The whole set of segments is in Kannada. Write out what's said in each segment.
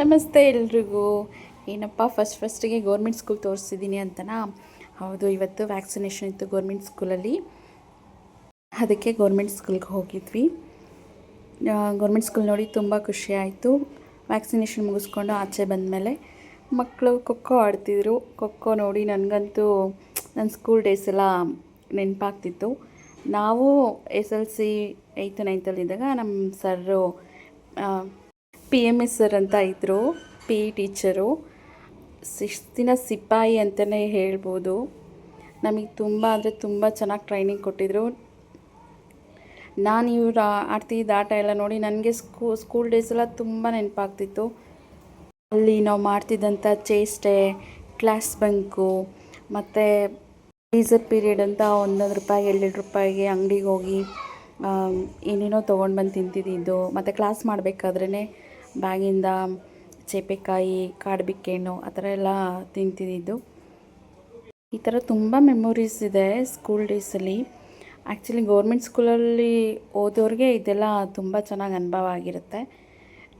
ನಮಸ್ತೆ ಎಲ್ರಿಗೂ. ಏನಪ್ಪ ಫಸ್ಟ್ ಫಸ್ಟಿಗೆ ಗೌರ್ಮೆಂಟ್ ಸ್ಕೂಲ್ ತೋರಿಸಿದ್ದೀನಿ ಅಂತನಾ? ಹೌದು, ಇವತ್ತು ವ್ಯಾಕ್ಸಿನೇಷನ್ ಇತ್ತು ಗೌರ್ಮೆಂಟ್ ಸ್ಕೂಲಲ್ಲಿ ಅದಕ್ಕೆ ಗೌರ್ಮೆಂಟ್ ಸ್ಕೂಲ್ಗೆ ಹೋಗಿದ್ವಿ. ಗೌರ್ಮೆಂಟ್ ಸ್ಕೂಲ್ ನೋಡಿ ತುಂಬ ಖುಷಿ ಆಯಿತು. ವ್ಯಾಕ್ಸಿನೇಷನ್ ಮುಗಿಸ್ಕೊಂಡು ಆಚೆ ಬಂದಮೇಲೆ ಮಕ್ಕಳು ಖೋಖೋ ಆಡ್ತಿದ್ರು. ಖೋಖೋ ನೋಡಿ ನನಗಂತೂ ನನ್ನ ಸ್ಕೂಲ್ ಡೇಸ್ ಎಲ್ಲ ನೆನಪಾಗ್ತಿತ್ತು. ನಾವು ಎಸ್ ಎಲ್ ಸಿ ಏಯ್ತು ನೈನ್ತಲ್ಲಿದ್ದಾಗ ನಮ್ಮ sir P M S sir ಅಂತ ಇದ್ದರು ಪಿ ಇ ಟೀಚರು. ಶಿಸ್ತಿನ ಸಿಪಾಯಿ ಅಂತಲೇ ಹೇಳ್ಬೋದು. ನಮಗೆ ತುಂಬ ಅಂದರೆ ತುಂಬ ಚೆನ್ನಾಗಿ ಟ್ರೈನಿಂಗ್ ಕೊಟ್ಟಿದ್ದರು ನಾನು ಇವ್ರು ಆಡ್ತಿದ್ದ ಆಟ ಎಲ್ಲ ನೋಡಿ ನನಗೆ ಸ್ಕೂ ಸ್ಕೂಲ್ ಡೇಸ್ ಎಲ್ಲ ತುಂಬ ನೆನಪಾಗ್ತಿತ್ತು. ಅಲ್ಲಿ ನಾವು ಮಾಡ್ತಿದ್ದಂಥ ಚೇಷ್ಟೆ ಕ್ಲಾಸ್ ಬಂಕು ಮತ್ತು ಟೀಸರ್ ಪೀರಿಯಡ್ ಅಂತ ಒಂದೊಂದು ರೂಪಾಯಿ ಎರಡು ರೂಪಾಯಿಗೆ ಅಂಗಡಿಗೆ ಹೋಗಿ ಏನೇನೋ ತೊಗೊಂಡು ಬಂದು ತಿಂತಿದ್ದಿದ್ದು. ಮತ್ತು ಕ್ಲಾಸ್ ಮಾಡಬೇಕಾದ್ರೇ ಬ್ಯಾಗಿಂದ ಚೇಪೆಕಾಯಿ ಕಾಡ್ಬಿಕ್ಕೇನು ಆ ಥರ ಎಲ್ಲ ತಿಂತಿದ್ದಿದ್ದು. ಈ ಥರ ತುಂಬ ಮೆಮೊರೀಸ್ ಇದೆ ಸ್ಕೂಲ್ ಡೇಸಲ್ಲಿ. ಆ್ಯಕ್ಚುಲಿ ಗೌರ್ಮೆಂಟ್ ಸ್ಕೂಲಲ್ಲಿ ಓದೋರಿಗೆ ಇದೆಲ್ಲ ತುಂಬ ಚೆನ್ನಾಗಿ ಅನುಭವ ಆಗಿರುತ್ತೆ.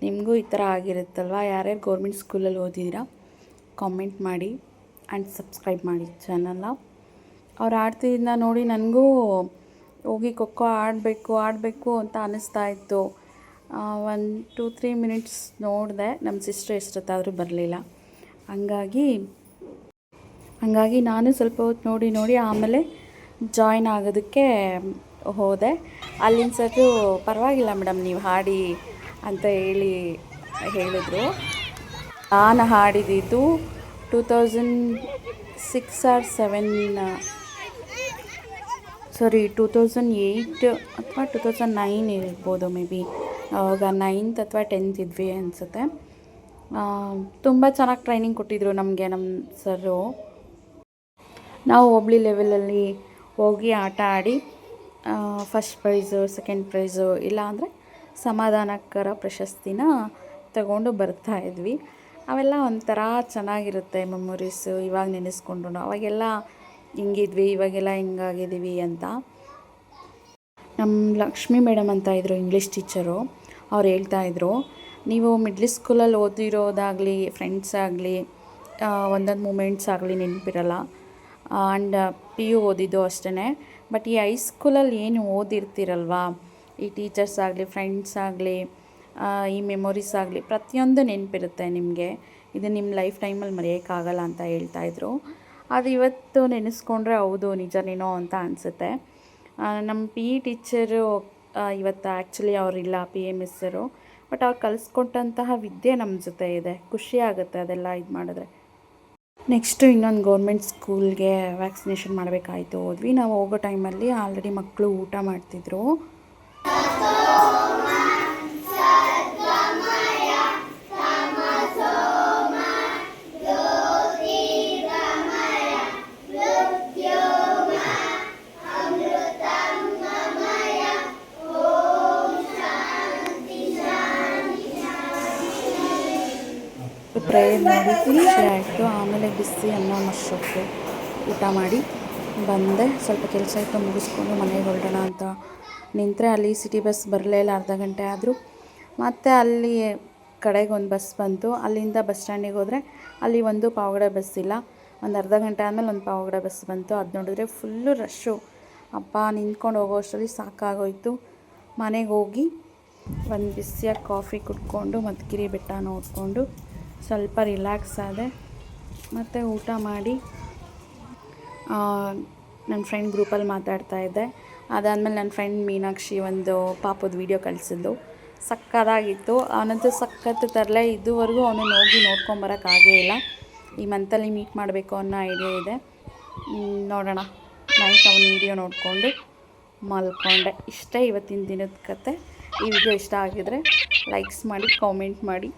ನಿಮಗೂ ಈ ಥರ ಆಗಿರುತ್ತಲ್ವ? ಯಾರ್ಯಾರು ಗೌರ್ಮೆಂಟ್ ಸ್ಕೂಲಲ್ಲಿ ಓದಿದ್ದೀರಾ? ಕಾಮೆಂಟ್ ಮಾಡಿ ಆ್ಯಂಡ್ ಸಬ್ಸ್ಕ್ರೈಬ್ ಮಾಡಿ ಚಾನಲ್ನ. ಅವ್ರು ಆಡ್ತಿದ್ದ ನೋಡಿ ನನಗೂ ಹೋಗಿ ಖೋಖೋ ಆಡಬೇಕು ಆಡಬೇಕು ಅಂತ ಅನ್ನಿಸ್ತಾ ಇತ್ತು. ಒನ್ ಟೂ ತ್ರೀ ಮಿನಿಟ್ಸ್ ನೋಡಿದೆ ನಮ್ಮ ಸಿಸ್ಟರ್ ಎಷ್ಟೊತ್ತಾದರೂ ಬರಲಿಲ್ಲ. ಹಂಗಾಗಿ ಹಂಗಾಗಿ ನಾನು ಸ್ವಲ್ಪ ಹೊತ್ತು ನೋಡಿ ನೋಡಿ ಆಮೇಲೆ ಜಾಯ್ನ್ ಆಗೋದಕ್ಕೆ ಹೋದೆ. ಅಲ್ಲಿನ ಸರು ಪರವಾಗಿಲ್ಲ ಮೇಡಮ್ ನೀವು ಹಾಡಿ ಅಂತ ಹೇಳಿ ಹೇಳಿದ್ರು. ನಾನು ಹಾಡಿದ್ದು two thousand six or seven sorry two thousand eight ಅಥವಾ ಟೂ ತೌಸಂಡ್ ನೈನ್ ಇರ್ಬೋದು ಮೇ ಬಿ ಆವಾಗ ನೈನ್ತ್ ಅಥವಾ ಟೆಂತ್ ಇದ್ವಿ ಅನಿಸುತ್ತೆ. ತುಂಬ ಚೆನ್ನಾಗಿ ಟ್ರೈನಿಂಗ್ ಕೊಟ್ಟಿದ್ರು ನಮಗೆ ನಮ್ಮ ಸರು ನಾವು ಹೋಬ್ಳಿ ಲೆವೆಲಲ್ಲಿ ಹೋಗಿ ಆಟ ಆಡಿ ಫಸ್ಟ್ ಪ್ರೈಝು ಸೆಕೆಂಡ್ ಪ್ರೈಝು ಇಲ್ಲ ಅಂದರೆ ಸಮಾಧಾನಕರ ಪ್ರಶಸ್ತಿನ ತಗೊಂಡು ಬರ್ತಾ ಇದ್ವಿ. ಅವೆಲ್ಲ ಒಂಥರ ಚೆನ್ನಾಗಿರುತ್ತೆ ಮೆಮೊರೀಸು ಇವಾಗ ನೆನೆಸ್ಕೊಂಡ್ರು ಅವಾಗೆಲ್ಲ ಹಿಂಗಿದ್ವಿ, ಇವಾಗೆಲ್ಲ ಹಿಂಗಾಗಿದ್ದೀವಿ ಅಂತ. ನಮ್ಮ ಲಕ್ಷ್ಮಿ ಮೇಡಮ್ ಅಂತ ಇದ್ದರು ಇಂಗ್ಲೀಷ್ ಟೀಚರು ಅವ್ರು ಹೇಳ್ತಾಯಿದ್ರು ನೀವು ಮಿಡ್ಲ್ ಸ್ಕೂಲಲ್ಲಿ ಓದಿರೋದಾಗಲಿ ಫ್ರೆಂಡ್ಸ್ ಆಗಲಿ ಒಂದೊಂದು ಮೂಮೆಂಟ್ಸ್ ಆಗಲಿ ನೆನಪಿರಲ್ಲ. ಆ್ಯಂಡ್ ಪಿ ಯು ಓದಿದ್ದು ಅಷ್ಟೇ ಬಟ್ ಈ ಹೈಸ್ಕೂಲಲ್ಲಿ ಏನು ಓದಿರ್ತೀರಲ್ವ? ಈ ಟೀಚರ್ಸ್ ಆಗಲಿ ಫ್ರೆಂಡ್ಸ್ ಆಗಲಿ ಈ ಮೆಮೊರೀಸ್ ಆಗಲಿ, ಪ್ರತಿಯೊಂದು ನೆನಪಿರುತ್ತೆ ನಿಮಗೆ. ಇದು ನಿಮ್ಮ ಲೈಫ್ ಟೈಮಲ್ಲಿ ಮರೆಯೋಕ್ಕಾಗಲ್ಲ ಅಂತ ಹೇಳ್ತಾಯಿದ್ರು ಅದು ಇವತ್ತು ನೆನೆಸ್ಕೊಂಡ್ರೆ ಹೌದು ನಿಜನೇನೋ ಅಂತ ಅನಿಸುತ್ತೆ. ನಮ್ಮ ಪಿ ಇ ಟೀಚರು ಇವತ್ತು actually ಅವರಿಲ್ಲ P M S sir but ಅವ್ರು ಕಲಿಸ್ಕೊಟ್ಟಂತಹ ವಿದ್ಯೆ ನಮ್ಮ ಜೊತೆ ಇದೆ. ಖುಷಿ ಆಗುತ್ತೆ ಅದೆಲ್ಲ ಇದು ಮಾಡಿದ್ರೆ. ನೆಕ್ಸ್ಟು ಇನ್ನೊಂದು ಗೌರ್ಮೆಂಟ್ ಸ್ಕೂಲ್ಗೆ ವ್ಯಾಕ್ಸಿನೇಷನ್ ಮಾಡಬೇಕಾಯ್ತು. ಹೋದ್ವಿ. ನಾವು ಹೋಗೋ ಟೈಮಲ್ಲಿ ಆಲ್ರೆಡಿ ಮಕ್ಕಳು ಊಟ ಮಾಡ್ತಿದ್ರು. ಪ್ರೇಯರ್ ಮಾಡಿ ಖುಷಿ ಆಯಿತು. ಆಮೇಲೆ ಬಿಸಿ ಅನ್ನ ಮಸ್ಸೊಪ್ಪು ಊಟ ಮಾಡಿ ಬಂದೆ. ಸ್ವಲ್ಪ ಕೆಲಸ ಇತ್ತು, ಮುಗಿಸ್ಕೊಂಡು ಮನೆಗೆ ಹೊರಡೋಣ ಅಂತ ನಿಂತರೆ. ಅಲ್ಲಿ ಸಿಟಿ ಬಸ್ ಬರಲೇ ಇಲ್ಲ, ಅರ್ಧ ಗಂಟೆ ಆದರೂ. ಮತ್ತು ಅಲ್ಲಿ ಕಡೆಗೆ ಒಂದು ಬಸ್ ಬಂತು. ಅಲ್ಲಿಂದ ಬಸ್ ಸ್ಟ್ಯಾಂಡಿಗೆ ಹೋದರೆ ಅಲ್ಲಿ ಒಂದು ಪಾವಗಡ ಬಸ್ ಇಲ್ಲ. ಒಂದು ಅರ್ಧ ಗಂಟೆ ಆದಮೇಲೆ ಒಂದು ಪಾವಗಡ ಬಸ್ ಬಂತು. ಅದು ನೋಡಿದ್ರೆ ಫುಲ್ಲು ರಶ್ಶು ಅಪ್ಪ, ನಿಂತ್ಕೊಂಡು ಹೋಗೋ ಅಷ್ಟರಲ್ಲಿ ಸಾಕಾಗೋಯ್ತು. ಮನೆಗೆ ಹೋಗಿ ಒಂದು ಬಿಸಿಯಾಗಿ ಕಾಫಿ ಕುಡ್ಕೊಂಡು ಕಿರಿ ಬೆಟ್ಟ ನೋಡಿಕೊಂಡು ಸ್ವಲ್ಪ ರಿಲ್ಯಾಕ್ಸ್ ಆದೆ. ಮತ್ತು ಊಟ ಮಾಡಿ ನನ್ನ ಫ್ರೆಂಡ್ ಗ್ರೂಪಲ್ಲಿ ಮಾತಾಡ್ತಾ ಇದ್ದೆ. ಅದಾದಮೇಲೆ ನನ್ನ ಫ್ರೆಂಡ್ ಮೀನಾಕ್ಷಿ ಒಂದು ಪಾಪದ ವೀಡಿಯೋ ಕಳಿಸಿದ್ದು. ಸಕ್ಕದಾಗಿತ್ತು ಅವನಂತೂ ಸಖತ್ತು ತರಲೆ ಇದುವರೆಗೂ ಅವನು ಹೋಗಿ ನೋಡ್ಕೊಂಬರೋಕ್ಕಾಗೇ ಇಲ್ಲ. ಈ ಮಂತಲ್ಲಿ ಮೀಟ್ ಮಾಡಬೇಕು ಅನ್ನೋ ಐಡಿಯಾ ಇದೆ. ನೋಡೋಣ. ನೈಟ್ ಅವನ ವೀಡಿಯೋ ನೋಡಿಕೊಂಡು ಮಲ್ಕೊಂಡೆ. ಇಷ್ಟೇ ಇವತ್ತಿನ ದಿನದ ಕತೆ. ಈ ವಿಡಿಯೋ ಇಷ್ಟ ಆಗಿದರೆ ಲೈಕ್ಸ್ ಮಾಡಿ ಕಾಮೆಂಟ್ ಮಾಡಿ.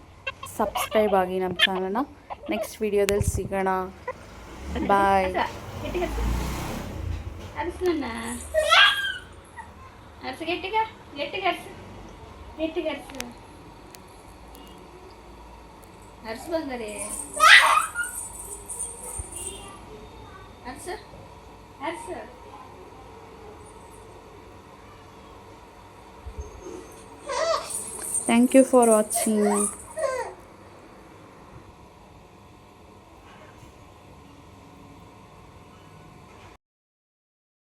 ಸಬ್ಸ್ಕ್ರೈಬ್ ಆಗಿ ನಮ್ಮ ಚಾನಲ್ನ ನೆಕ್ಸ್ಟ್ ವಿಡಿಯೋದಲ್ಲಿ ಸಿಗೋಣ ಬಾಯ್ ಗಟ್ಟಿಗ ಗಟ್ಟಿಗ ಅರ್ಸು ಗಟ್ಟಿಗ ಅರ್ಸು ಅರ್ಸು ಬಂದರೆ ಅರ್ಸು ಅರ್ಸು ಥ್ಯಾಂಕ್ ಯು ಫಾರ್ ವಾಚಿಂಗ್